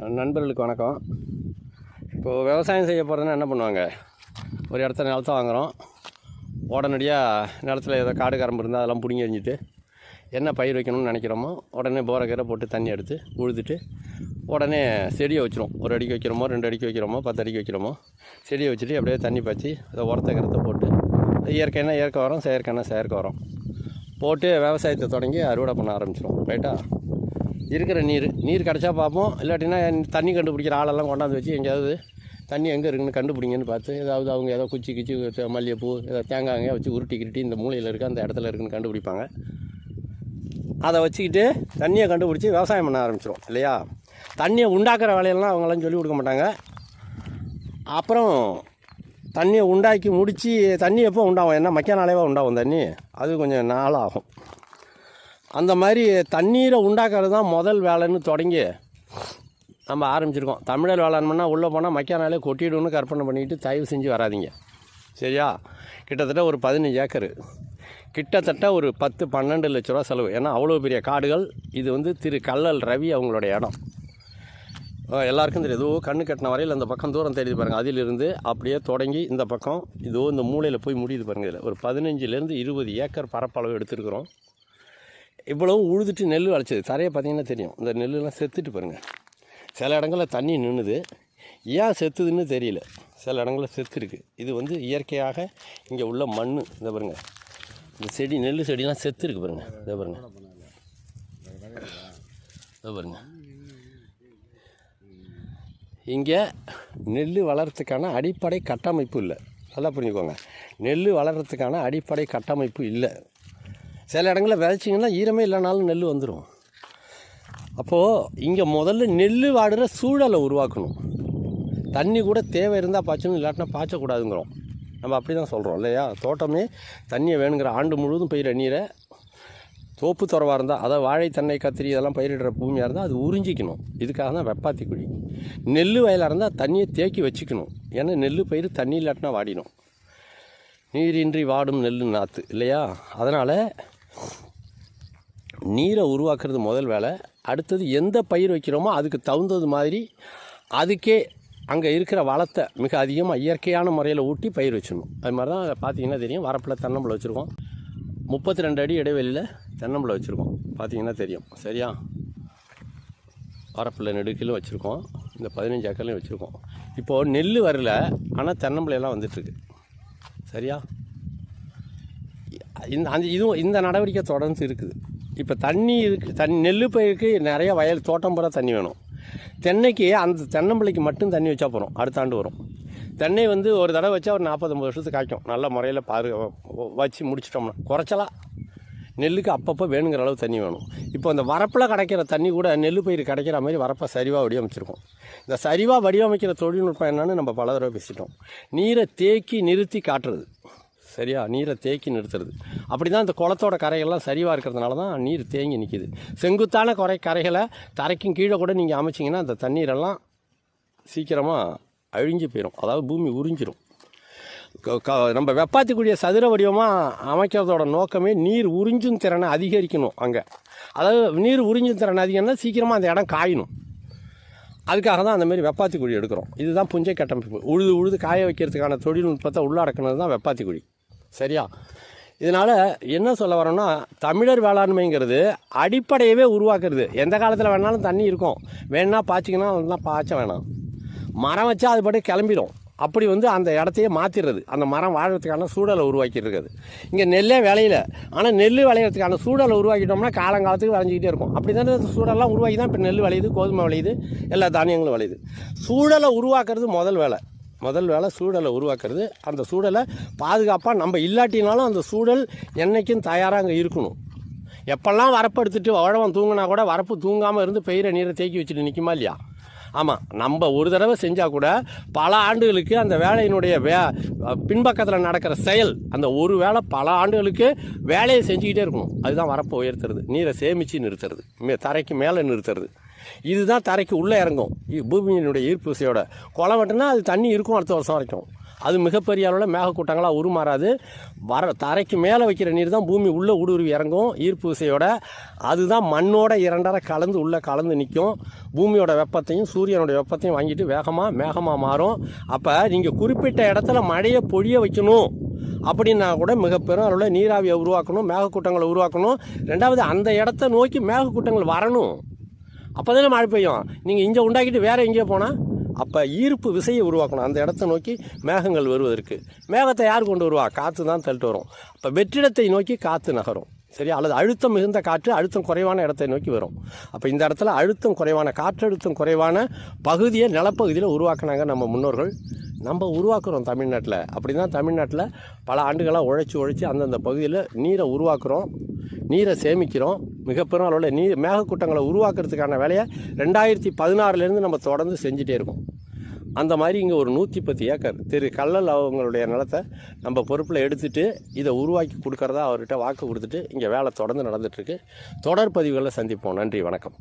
நண்பர்களுக்கு வணக்கம். இப்போது விவசாயம் செய்ய போகிறதுன்னா என்ன பண்ணுவாங்க? ஒரு இடத்த நிலத்தை வாங்குகிறோம் உடனடியாக நிலத்துல ஏதோ காடு கரம்பு இருந்தால் அதெல்லாம் பிடிங்கி எறிஞ்சிட்டு என்ன பயிர் வைக்கணும்னு நினைக்கிறோமோ உடனே போரை கீரை போட்டு தண்ணி எடுத்து உழுதுட்டு உடனே செடியை வச்சிரும் ஒரு அடிக்கு வைக்கிறோமோ ரெண்டு அடிக்கு வைக்கிறோமோ பத்து அடிக்கு வைக்கிறோமோ செடியை வச்சுட்டு அப்படியே தண்ணி பாய்ச்சி அதை உரத்தை கருத்தை போட்டு இயற்கைன்னா இயற்கை வரும் செயற்கைன்னா செயற்கை வரும் போட்டு விவசாயத்தை தொடங்கி அறுவடை பண்ண ஆரம்பிச்சிடும் ரைட்டா இருக்கிற நீர் நீர் கிடச்சா பார்ப்போம். இல்லாட்டினா தண்ணி கண்டுபிடிக்கிற ஆளெல்லாம் கொண்டாந்து வச்சு எங்கேயாவது தண்ணி எங்கே இருக்குன்னு கண்டுபிடிங்கன்னு பார்த்து ஏதாவது அவங்க ஏதோ குச்சி கிச்சி மல்லிகைப்பூ ஏதோ தேங்காய் வச்சு உருட்டி கிருட்டி இந்த மூலையில் இருக்க அந்த இடத்துல இருக்குன்னு கண்டுபிடிப்பாங்க. அதை வச்சுக்கிட்டு தண்ணியை கண்டுபிடிச்சி விவசாயம் பண்ண ஆரம்பிச்சிடும் இல்லையா? தண்ணியை உண்டாக்குற வேலையெல்லாம் அவங்களாம் சொல்லி கொடுக்க மாட்டாங்க. அப்புறம் தண்ணியை உண்டாக்கி முடித்து தண்ணி எப்போ உண்டாகும்? ஏன்னா மக்கிய நாளேவா உண்டாகும் தண்ணி. அது கொஞ்சம் நாளாகும். அந்த மாதிரி தண்ணீரை உண்டாக்குறது தான் முதல் வேலைன்னு தொடங்கி நம்ம ஆரம்பிச்சிருக்கோம். தமிழர் வேளாண்மைன்னா உள்ளே போனால் மக்கியானாலே கொட்டிடுன்னு கற்பனை பண்ணிட்டு தயவு செஞ்சு வராதீங்க. சரியா? கிட்டத்தட்ட ஒரு பதினஞ்சு ஏக்கரு. கிட்டத்தட்ட ஒரு பத்து பன்னெண்டு லட்ச ரூபா செலவு. ஏன்னா அவ்வளோ பெரிய காடுகள் இது வந்து திரு கல்லல் ரவி அவங்களுடைய இடம். எல்லாருக்கும் தெரியும். ஏதோ கண்ணு கட்டின வரையில் அந்த பக்கம் தூரம் தெரியுது பாருங்கள் அதிலிருந்து அப்படியே தொடங்கி இந்த பக்கம் இதோ இந்த மூலையில் போய் முடியுது பாருங்கள் இதில். ஒரு பதினஞ்சுலேருந்து இருபது ஏக்கர் பரப்பளவு எடுத்துருக்குறோம். இவ்வளவும் உழுதுட்டு நெல் விளைச்சது தரையை பார்த்தீங்கன்னா தெரியும். இந்த நெல்லுலாம் செத்துட்டு பாருங்கள் சில இடங்களில் தண்ணி நின்றுது ஏன் செத்துதுன்னு தெரியல. சில இடங்களில் செத்துருக்கு. இது வந்து இயற்கையாக இங்கே உள்ள மண் இந்த பாருங்க. இந்த செடி நெல் செடிலாம் செத்துருக்கு பாருங்க. இதை பாருங்க. இதை பாருங்க. இங்கே நெல் வளர்கிறதுக்கான அடிப்படை கட்டமைப்பு இல்லை. நல்லா புரிஞ்சுக்கோங்க. நெல் வளர்கிறதுக்கான அடிப்படை கட்டமைப்பு இல்லை. சில இடங்களில் விதைச்சிங்கன்னா ஈரமே இல்லைனாலும் நெல் வந்துடும் அப்போது இங்கே முதல்ல நெல் வாடுற சூழலை உருவாக்கணும். தண்ணி கூட தேவை இருந்தால் பாய்ச்சணும் இல்லாட்டினா பாய்ச்சக்கூடாதுங்கிறோம். நம்ம அப்படி தான் சொல்கிறோம் இல்லையா? தோட்டமே தண்ணியை வேணுங்கிற ஆண்டு முழுவதும் பயிர் நீரை தோப்பு துறவாக இருந்தால் அதாவது வாழை தென்னை கத்திரி இதெல்லாம் பயிரிடுற பூமியாக இருந்தால் அது உறிஞ்சிக்கணும். இதுக்காக தான் வெப்பாத்தி குழி. நெல் வயலாக இருந்தால் தண்ணியை தேக்கி வச்சுக்கணும். ஏன்னா நெல் பயிர் தண்ணி இல்லாட்டினா வாடிடும். நீரின்றி வாடும் நெல் நாற்று இல்லையா? அதனால் நீரை உருவாக்குறது முதல் வேலை. அடுத்தது எந்த பயிர் வைக்கிறோமோ அதுக்கு தகுந்தது மாதிரி அதுக்கே அங்கே இருக்கிற வளத்தை மிக அதிகமாக இயற்கையான முறையில் ஊட்டி பயிர் வச்சிடணும். அது மாதிரி தான் பார்த்தீங்கன்னா தெரியும். வரப்பில் தென்னம்பிள்ளை வச்சுருக்கோம். முப்பத்தி ரெண்டு அடி இடைவெளியில் தென்னம்பிள்ளை வச்சுருக்கோம். பார்த்தீங்கன்னா தெரியும். சரியா? வரப்பில் நெடுக்கிலும் வச்சுருக்கோம். இந்த பதினஞ்சு ஏக்கர்லையும் வச்சுருக்கோம். இப்போது நெல் வரல ஆனால் தென்னம்பிள்ளையெல்லாம் வந்துட்டுருக்கு சரியா? இந்த அந்த இதுவும் இந்த நடவடிக்கை தொடர்ந்து இருக்குது. இப்போ தண்ணி இருக்குது தண்ணி நெல் பயிருக்கு நிறைய வயல் தோட்டம் பூரா தண்ணி வேணும். தென்னைக்கு அந்த தென்னம்பிள்ளைக்கு மட்டும் தண்ணி வச்சா போகிறோம் அடுத்த ஆண்டு வரும். தென்னை வந்து ஒரு தடவை வச்சா ஒரு நாற்பது வருஷத்துக்கு காய்க்கும். நல்ல முறையில் பாரு வச்சு முடிச்சிட்டோம்னா. குறைச்சலா. நெல்லுக்கு அப்பப்போ வேணுங்கிற அளவு தண்ணி வேணும். இப்போ அந்த வரப்பில் கிடைக்கிற தண்ணி கூட நெல் பயிர் கிடைக்கிற மாதிரி வரப்பை சரிவாக வடிவமைச்சிருக்கோம். இந்த சரிவாக வடிவமைக்கிற தொழில்நுட்பம் என்னன்னு நம்ம பல தடவை பேசிட்டோம். நீரை தேக்கி நிறுத்தி காட்டுறது. சரியா? நீரை தேக்கி நிறுத்துறது. அப்படி தான் இந்த குளத்தோட கரைகள்லாம் சரிவாக இருக்கிறதுனால தான் நீர் தேங்கி நிற்கிது செங்குத்தான குறை கரைகளை தரைக்கும் கீழே கூட நீங்கள் அமைச்சிங்கன்னா அந்த தண்ணீரெல்லாம் சீக்கிரமாக அழிஞ்சு போயிடும் அதாவது பூமி உறிஞ்சிடும் க- க- நம்ம வெப்பாத்திக்கூடிய சதுர வடிவமாக அமைக்கிறதோட நோக்கமே நீர் உறிஞ்சும் திறனை அதிகரிக்கணும் அங்கே. அதாவது நீர் உறிஞ்சும் திறன் அதிகம்னா சீக்கிரமாக அந்த இடம் காயணும். அதுக்காக தான் அந்தமாரி வெப்பாத்தி குழி எடுக்கிறோம். இதுதான் புஞ்சை கட்டமைப்பு. உழுது உழுது காய வைக்கிறதுக்கான தொழில்நுட்பத்தை உள்ளடக்கினது தான் வெப்பாத்தி குழி சரியா? இதனால் என்ன சொல்ல வரோம்னா தமிழர் வேளாண்மைங்கிறது அடிப்படையவே உருவாக்குறது. எந்த காலத்தில் வேணாலும் தண்ணி இருக்கும். வேணா பாய்ச்சிங்கன்னா அதெல்லாம் பாய்ச்ச வேணாம். மரம் வச்சா அது பாட்டு கிளம்பிடும். அப்படி வந்து அந்த இடத்தையே மாற்றிடுறது அந்த மரம் வாழறதுக்கான சூழலை உருவாக்கிட்டு இருக்குது இங்கே நெல்லே விளையல. ஆனால் நெல் விளையிறதுக்கான சூழலை உருவாக்கிட்டோம்னா காலங்காலத்துக்கு விளைஞ்சிக்கிட்டே இருக்கும். அப்படி தானே அந்த உருவாக்கி தான் இப்போ நெல் விளையுது கோதுமை விளையுது எல்லா தானியங்களும் விளையுது. சூழலை உருவாக்குறது முதல் வேலை. முதல் வேலை சூழலை உருவாக்குறது. அந்த சூழலை பாதுகாப்பாக நம்ம இல்லாட்டினாலும் அந்த சூழல் என்றைக்கும் தயாராக அங்கே இருக்கணும். எப்பெல்லாம் வரப்பு எடுத்துகிட்டு உழவன் தூங்கினா கூட வரப்பு தூங்காமல் இருந்து பெய்கிற நீரை தேக்கி வச்சுட்டு நிற்குமா இல்லையா? ஆமாம் நம்ம ஒரு தடவை செஞ்சால் கூட பல ஆண்டுகளுக்கு அந்த வேலையினுடைய வே பின்பக்கத்தில் நடக்கிற செயல் அந்த ஒரு வேலை பல ஆண்டுகளுக்கு வேலையை செஞ்சுக்கிட்டே இருக்கணும். அதுதான் வரப்பை உயர்த்துறது. நீரை சேமித்து நிறுத்துறது. மே தரைக்கு மேலே நிறுத்துறது. இதுதான் தரைக்கு உள்ளே இறங்கும். பூமியினுடைய ஈர்ப்பு விசையோட. குளம் வெட்டினா அது தண்ணி இருக்கும் அடுத்த வருஷம் வரைக்கும். அது மிகப்பெரிய அளவில் மேகக்கூட்டங்களாக உருமாறாது. வர தரைக்கு மேலே வைக்கிற நீர் தான் பூமி உள்ளே ஊடுருவி இறங்கும். ஈர்ப்பு விசையோட அதுதான் மண்ணோட இரண்டரை கலந்து உள்ளே கலந்து நிற்கும். பூமியோட வெப்பத்தையும் சூரியனோட வெப்பத்தையும் வாங்கிட்டு வேகமாக மேகமாக மாறும். அப்போ நீங்கள் குறிப்பிட்ட இடத்துல மழையை பொழிய வைக்கணும் அப்படின்னா கூட மிக பெரும் அளவில் நீராவியை உருவாக்கணும் மேகக்கூட்டங்களை உருவாக்கணும். ரெண்டாவது அந்த இடத்த நோக்கி மேகக்கூட்டங்கள் வரணும். அப்போ தானே மழை பெய்யும். நீங்கள் இங்கே உண்டாக்கிட்டு வேறு எங்கேயோ போனால் அப்போ ஈர்ப்பு விசையை உருவாக்கணும். அந்த இடத்த நோக்கி மேகங்கள் வருவதற்கு. மேகத்தை யார் கொண்டு வருவா? காற்று தான் தள்ளிட்டு வரும். அப்போ வெற்றிடத்தை நோக்கி காற்று நகரும். சரியா? அல்லது அழுத்தம் மிகுந்த காற்று அழுத்தம் குறைவான இடத்தை நோக்கி வரும். அப்போ இந்த இடத்துல அழுத்தம் குறைவான காற்றழுத்தம் குறைவான பகுதியை நிலப்பகுதியில் உருவாக்குனாங்க நம்ம முன்னோர்கள். நம்ம உருவாக்குறோம் தமிழ்நாட்டில். அப்படி தான் தமிழ்நாட்டில் பல ஆண்டுகளாக உழைச்சி உழைச்சி அந்தந்த பகுதியில் நீரை உருவாக்குறோம் நீரை சேமிக்கிறோம். மிகப்பெரும் அளவில் நீர் மேகக்கூட்டங்களை உருவாக்குறதுக்கான வேலையை ரெண்டாயிரத்தி பதினாறுலேருந்து நம்ம தொடர்ந்து செஞ்சுட்டே இருக்கோம். அந்த மாதிரி இங்கே ஒரு நூற்றி பத்து ஏக்கர் திரு கல்லல் அவங்களுடைய நிலத்தை நம்ம பொறுப்பில் எடுத்துகிட்டு இதை உருவாக்கி கொடுக்குறதா அவர்கிட்ட வாக்கு கொடுத்துட்டு இங்கே வேலை தொடர்ந்து நடந்துகிட்ருக்கு தொடர் பதிவுகளை சந்திப்போம். நன்றி வணக்கம்.